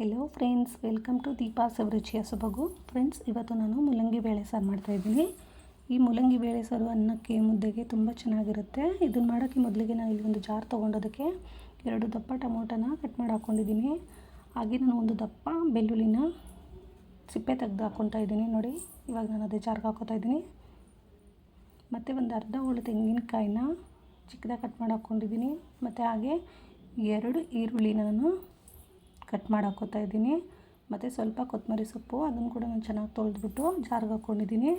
Hello friends welcome to Deepa ಸವರುಚಿಯ ಸೊಬಗು friends ಇವತ್ತು ನಾನು ಮೂಲಂಗಿ ಬೇಳೆ ಸಾರು ಮಾಡ್ತಾಯಿದ್ದೀನಿ ಈ ಮೂಲಂಗಿ ಬೇಳೆ ಸಾರು ಅನ್ನಕ್ಕೆ ಮುದ್ದೆಗೆ ತುಂಬ ಚೆನ್ನಾಗಿರುತ್ತೆ. ಇದನ್ನು ಮಾಡೋಕ್ಕೆ ಮೊದಲಿಗೆ ನಾನು ಇಲ್ಲಿ ಒಂದು ಜಾರ್ ತೊಗೊಂಡೋದಕ್ಕೆ ಎರಡು ದಪ್ಪ ಟೊಮೊಟೊನ ಕಟ್ ಮಾಡಿ ಹಾಕ್ಕೊಂಡಿದ್ದೀನಿ ಹಾಗೆ ನಾನು ಒಂದು ದಪ್ಪ ಬೆಳ್ಳುಳ್ಳಿನ ಸಿಪ್ಪೆ ತೆಗೆದು ಹಾಕ್ಕೊತಾ ಇದ್ದೀನಿ. ನೋಡಿ, ಇವಾಗ ನಾನು ಅದೇ ಜಾರ್ಗೆ ಹಾಕೋತಾ ಇದ್ದೀನಿ. ಮತ್ತು ಒಂದು ಅರ್ಧ ಹೋಳು ತೆಂಗಿನಕಾಯಿನ ಚಿಕ್ಕದಾಗಿ ಕಟ್ ಮಾಡಿ ಹಾಕ್ಕೊಂಡಿದ್ದೀನಿ ಮತ್ತು ಹಾಗೆ ಎರಡು ಈರುಳ್ಳಿನ ನಾನು ಕಟ್ ಮಾಡಿ ಹಾಕ್ಕೋತಾ ಇದ್ದೀನಿ. ಮತ್ತು ಸ್ವಲ್ಪ ಕೊತ್ತಂಬರಿ ಸೊಪ್ಪು, ಅದನ್ನು ಕೂಡ ನಾನು ಚೆನ್ನಾಗಿ ತೊಳೆದ್ಬಿಟ್ಟು ಜಾರ್ಗೆ ಹಾಕ್ಕೊಂಡಿದ್ದೀನಿ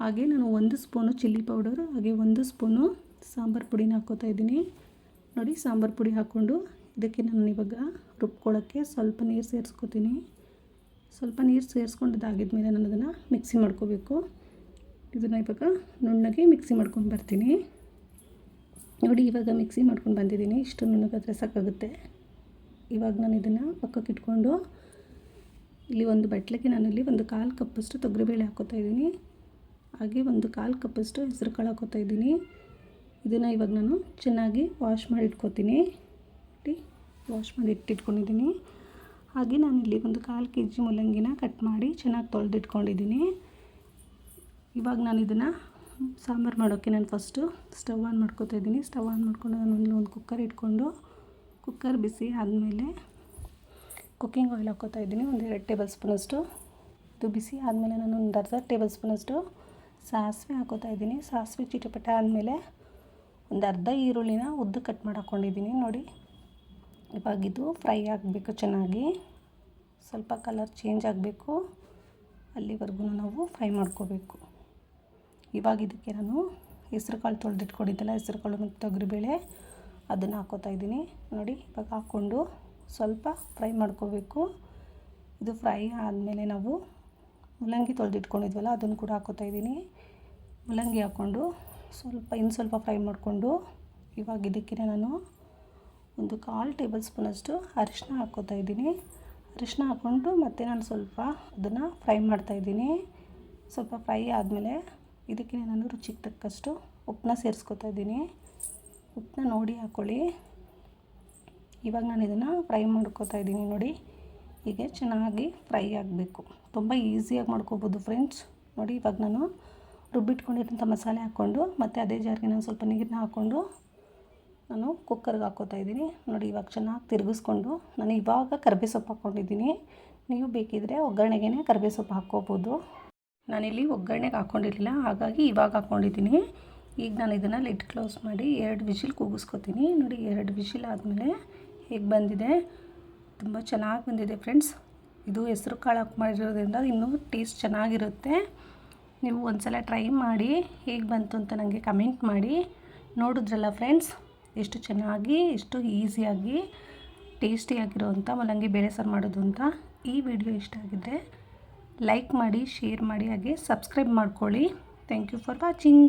ಹಾಗೆ ನಾನು ಒಂದು ಸ್ಪೂನು ಚಿಲ್ಲಿ ಪೌಡರ್, ಹಾಗೆ ಒಂದು ಸ್ಪೂನು ಸಾಂಬಾರು ಪುಡಿನ ಹಾಕೋತಾ ಇದ್ದೀನಿ. ನೋಡಿ, ಸಾಂಬಾರು ಪುಡಿ ಹಾಕ್ಕೊಂಡು ಇದಕ್ಕೆ ನಾನು ಇವಾಗ ರುಬ್ಕೊಳ್ಳೋಕ್ಕೆ ಸ್ವಲ್ಪ ನೀರು ಸೇರಿಸ್ಕೋತೀನಿ. ಸ್ವಲ್ಪ ನೀರು ಸೇರಿಸ್ಕೊಂಡಿದ್ದಾಗಿದ್ಮೇಲೆ ನಾನು ಅದನ್ನು ಮಿಕ್ಸಿ ಮಾಡ್ಕೋಬೇಕು. ಇದನ್ನು ಇವಾಗ ನುಣ್ಣಗೆ ಮಿಕ್ಸಿ ಮಾಡ್ಕೊಂಡು ಬರ್ತೀನಿ. ನೋಡಿ, ಇವಾಗ ಮಿಕ್ಸಿ ಮಾಡ್ಕೊಂಡು ಬಂದಿದ್ದೀನಿ. ಇಷ್ಟು ನುಣ್ಣಗಾದರೆ ಸಾಕಾಗುತ್ತೆ. ಇವಾಗ ನಾನು ಇದನ್ನು ಪಕ್ಕಕ್ಕೆ ಇಟ್ಕೊಂಡು ಇಲ್ಲಿ ಒಂದು ಬಟ್ಲಿಗೆ ಇಲ್ಲಿ ಒಂದು ಕಾಲು ಕಪ್ಪಷ್ಟು ತೊಗರಿಬೇಳೆ ಹಾಕೋತಾ ಇದ್ದೀನಿ. ಹಾಗೆ ಒಂದು ಕಾಲು ಕಪ್ಪಷ್ಟು ಹೆಸರು ಕಾಳು ಹಾಕೋತಾ ಇದ್ದೀನಿ. ಇದನ್ನು ಇವಾಗ ನಾನು ಚೆನ್ನಾಗಿ ವಾಶ್ ಮಾಡಿ ಇಟ್ಕೋತೀನಿ. ವಾಶ್ ಮಾಡಿ ಇಟ್ಟಿಟ್ಕೊಂಡಿದ್ದೀನಿ. ಹಾಗೆ ನಾನು ಇಲ್ಲಿ ಒಂದು ಕಾಲು ಕೆ ಜಿ ಮೂಲಂಗಿನ ಕಟ್ ಮಾಡಿ ಚೆನ್ನಾಗಿ ತೊಳೆದಿಟ್ಕೊಂಡಿದ್ದೀನಿ. ಇವಾಗ ನಾನು ಇದನ್ನು ಸಾಂಬಾರು ಮಾಡೋಕ್ಕೆ ನಾನು ಫಸ್ಟು ಸ್ಟವ್ ಆನ್ ಮಾಡ್ಕೋತಾ ಇದ್ದೀನಿ. ಸ್ಟವ್ ಆನ್ ಮಾಡಿಕೊಂಡು ನಾನು ಒಂದು ಕುಕ್ಕರ್ ಇಟ್ಕೊಂಡು ಕುಕ್ಕರ್ ಬಿಸಿ ಆದಮೇಲೆ ಕುಕ್ಕಿಂಗ್ ಆಯಿಲ್ ಹಾಕೋತಾ ಇದ್ದೀನಿ. ಒಂದು ಎರಡು ಟೇಬಲ್ ಸ್ಪೂನಷ್ಟು ಇದು ಬಿಸಿ ಆದಮೇಲೆ ನಾನು ಒಂದು ಅರ್ಧ ಟೇಬಲ್ ಸ್ಪೂನಷ್ಟು ಸಾಸಿವೆ ಹಾಕೋತಾ ಇದ್ದೀನಿ. ಸಾಸಿವೆ ಚಿಟಪಟ ಆದಮೇಲೆ ಒಂದು ಅರ್ಧ ಈರುಳ್ಳಿನ ಉದ್ದು ಕಟ್ ಮಾಡಿ ಹಾಕ್ಕೊಂಡಿದ್ದೀನಿ ನೋಡಿ, ಇವಾಗ ಇದು ಫ್ರೈ ಆಗಬೇಕು ಚೆನ್ನಾಗಿ. ಸ್ವಲ್ಪ ಕಲರ್ ಚೇಂಜ್ ಆಗಬೇಕು. ಅಲ್ಲಿವರೆಗೂ ನಾವು ಫ್ರೈ ಮಾಡ್ಕೋಬೇಕು. ಇವಾಗ ಇದಕ್ಕೆ ನಾನು ಹೆಸ್ರು ಕಾಳು ಹೆಸರುಕಾಳು ಹೆಸ್ರು ಕಾಳು ಮತ್ತು ತೊಗರಿಬೇಳೆ. ಅದನ್ನು ಹಾಕೋತಾ ಇದ್ದೀನಿ. ನೋಡಿ, ಇವಾಗ ಹಾಕ್ಕೊಂಡು ಸ್ವಲ್ಪ ಫ್ರೈ ಮಾಡ್ಕೋಬೇಕು. ಇದು ಫ್ರೈ ಆದಮೇಲೆ ನಾವು ಮೂಲಂಗಿ ತೊಳೆದಿಟ್ಕೊಂಡಿದ್ವಲ್ಲ, ಅದನ್ನು ಕೂಡ ಹಾಕೋತಾ ಇದ್ದೀನಿ. ಮೂಲಂಗಿ ಹಾಕ್ಕೊಂಡು ಸ್ವಲ್ಪ, ಇನ್ನು ಸ್ವಲ್ಪ ಫ್ರೈ ಮಾಡಿಕೊಂಡು ಇವಾಗ ಇದಕ್ಕೆ ನಾನು ಒಂದು ಕಾಲು ಟೇಬಲ್ ಸ್ಪೂನಷ್ಟು ಅರಿಶಿನ ಹಾಕ್ಕೋತಾ ಇದ್ದೀನಿ. ಅರಿಶಿನ ಹಾಕ್ಕೊಂಡು ಮತ್ತೆ ನಾನು ಸ್ವಲ್ಪ ಅದನ್ನು ಫ್ರೈ ಮಾಡ್ತಾಯಿದ್ದೀನಿ ಸ್ವಲ್ಪ ಫ್ರೈ ಆದಮೇಲೆ ಇದಕ್ಕೆ ನಾನು ರುಚಿಗೆ ತಕ್ಕಷ್ಟು ಉಪ್ಪನ್ನ ಸೇರಿಸ್ಕೊತಾ ಇದ್ದೀನಿ. ಉಪ್ಪನ್ನ ನೋಡಿ ಹಾಕ್ಕೊಳ್ಳಿ ಇವಾಗ ನಾನು ಇದನ್ನು ಫ್ರೈ ಮಾಡ್ಕೋತಾ ಇದ್ದೀನಿ ನೋಡಿ. ಹೀಗೆ ಚೆನ್ನಾಗಿ ಫ್ರೈ ಆಗಬೇಕು. ತುಂಬ ಈಸಿಯಾಗಿ ಮಾಡ್ಕೋಬೋದು ಫ್ರೆಂಡ್ಸ್. ನೋಡಿ ಇವಾಗ ನಾನು ರುಬ್ಬಿಟ್ಕೊಂಡಿರೋಂಥ ಮಸಾಲೆ ಹಾಕ್ಕೊಂಡು ಮತ್ತು ಅದೇ ಜಾರಿಗೆ ನಾನು ಸ್ವಲ್ಪ ನೀರನ್ನ ಹಾಕ್ಕೊಂಡು ನಾನು ಕುಕ್ಕರ್ಗೆ ಹಾಕೋತಾ ಇದ್ದೀನಿ. ನೋಡಿ ಇವಾಗ ಚೆನ್ನಾಗಿ ತಿರುಗಿಸ್ಕೊಂಡು ನಾನು ಇವಾಗ ಕರ್ಬೇ ಸೊಪ್ಪು ಹಾಕ್ಕೊಂಡಿದ್ದೀನಿ. ನೀವು ಬೇಕಿದ್ದರೆ ಒಗ್ಗರಣೆಗೆ ಕರ್ಬೇ ಸೊಪ್ಪು ಹಾಕ್ಕೋಬೋದು. ನಾನಿಲ್ಲಿ ಒಗ್ಗರಣೆಗೆ ಹಾಕ್ಕೊಂಡಿರಲಿಲ್ಲ, ಹಾಗಾಗಿ ಇವಾಗ ಹಾಕ್ಕೊಂಡಿದ್ದೀನಿ. ಈಗ ನಾನು ಇದನ್ನು ಲಿಡ್ ಕ್ಲೋಸ್ ಮಾಡಿ ಎರಡು ವಿಶಿಲ್ ಕೂಗಿಸ್ಕೊತೀನಿ. ನೋಡಿ, ಎರಡು ವಿಶಿಲ್ ಆದಮೇಲೆ ಹೇಗೆ ಬಂದಿದೆ? ತುಂಬ ಚೆನ್ನಾಗಿ ಬಂದಿದೆ ಫ್ರೆಂಡ್ಸ್. ಇದು ಹೆಸರು ಕಾಳು ಹಾಕಿ ಮಾಡಿರೋದ್ರಿಂದ ಇನ್ನೂ ಟೇಸ್ಟ್ ಚೆನ್ನಾಗಿರುತ್ತೆ. ನೀವು ಒಂದು ಸಲ ಟ್ರೈ ಮಾಡಿ ಹೇಗೆ ಬಂತು ಅಂತ ನನಗೆ ಕಮೆಂಟ್ ಮಾಡಿ. ನೋಡಿದ್ರಲ್ಲ ಫ್ರೆಂಡ್ಸ್, ಎಷ್ಟು ಚೆನ್ನಾಗಿ, ಎಷ್ಟು ಈಸಿಯಾಗಿ ಟೇಸ್ಟಿಯಾಗಿರೋವಂಥ ಮೂಲಂಗಿ ಬೇಳೆ ಸಾರು ಮಾಡೋದು ಅಂತ. ಈ ವಿಡಿಯೋ ಇಷ್ಟ ಆಗಿದ್ದರೆ ಲೈಕ್ ಮಾಡಿ, ಶೇರ್ ಮಾಡಿ, ಹಾಗೆ ಸಬ್ಸ್ಕ್ರೈಬ್ ಮಾಡ್ಕೊಳ್ಳಿ. Thank you for watching.